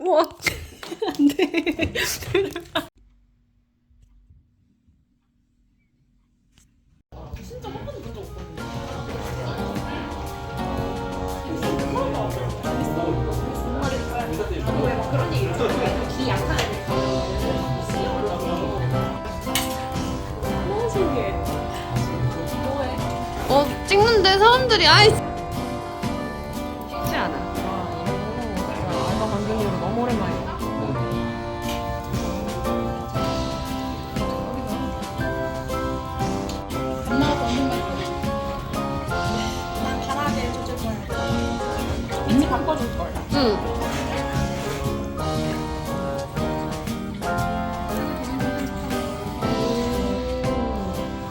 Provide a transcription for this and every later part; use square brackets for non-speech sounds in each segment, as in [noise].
어머 안돼 어 찍는데 사람들이 아이 바꿔줄 걸. 응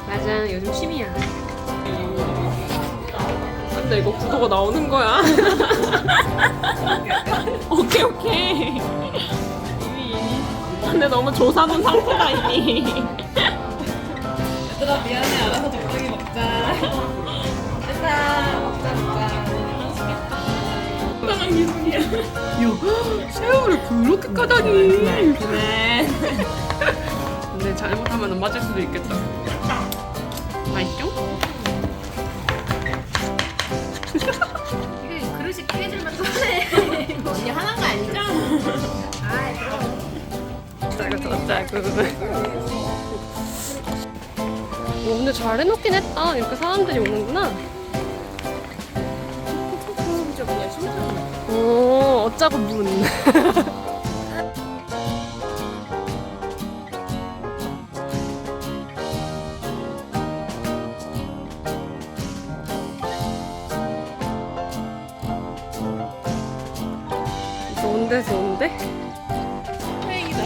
맞아 요즘 취미야 근데 이거 구도가 나오는 거야. [laughs] 오케이 오케이. 이미 이미. 근데 너무 조사는 상태다 이미. 얘들아 미안해 알아서 적당히 먹자. 새우를 그렇게 까다니. 그래. 근데 잘못하면 맞을 수도 있겠다. 맛있죠? 이게 그릇이 깨질만 하네 언니 화난 거 아니죠? 아이 그럼 짜고 짜고. 어, 근데 잘 해놓긴 했다 이렇게 사람들이 오는구나 오 어짜고 문 [laughs] 좋은데 좋은데? 다행이다.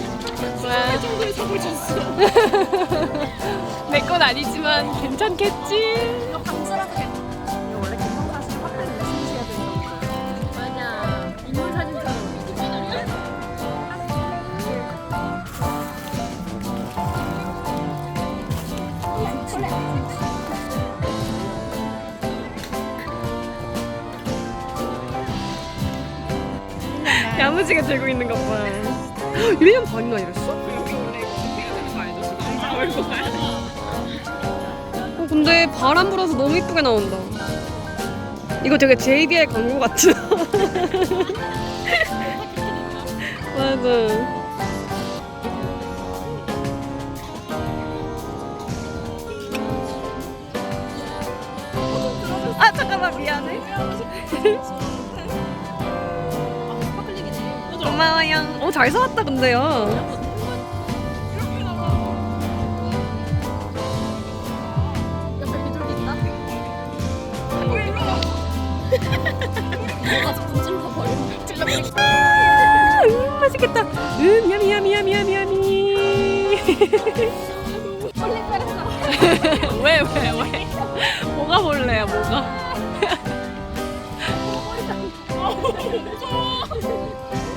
와. 이 정도의 사고 줬어. [laughs] 내 건 아니지만 괜찮겠지? 이거 감사라도 괜찮 야무지게 들고 있는 것 봐. 1년 반이나 이랬어? 어, 근데 바람 불어서 너무 이쁘게 나온다. 이거 되게 JBL 광고 같지? [laughs] 맞아. 아 잠깐만 미안해. [laughs] 고마워요. 근데요. 옆에 비둘기 있다. 뭐가 자꾸 찔러버려. 찔러버려. 음, 맛있겠다. 음 야미 야미 야미 야미 야미. 왜왜 왜? 뭐가 볼래요 뭐가? [laughs] [laughs]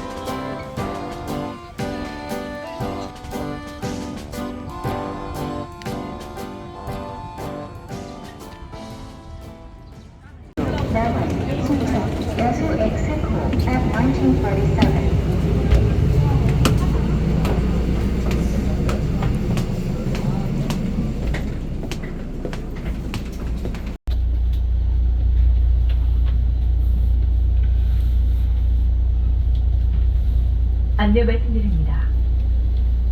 안내 말씀드립니다.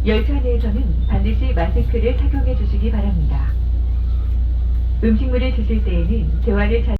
열차 내에서는 반드시 마스크를 착용해 주시기 바랍니다. 음식물을 드실 때에는 대화를 자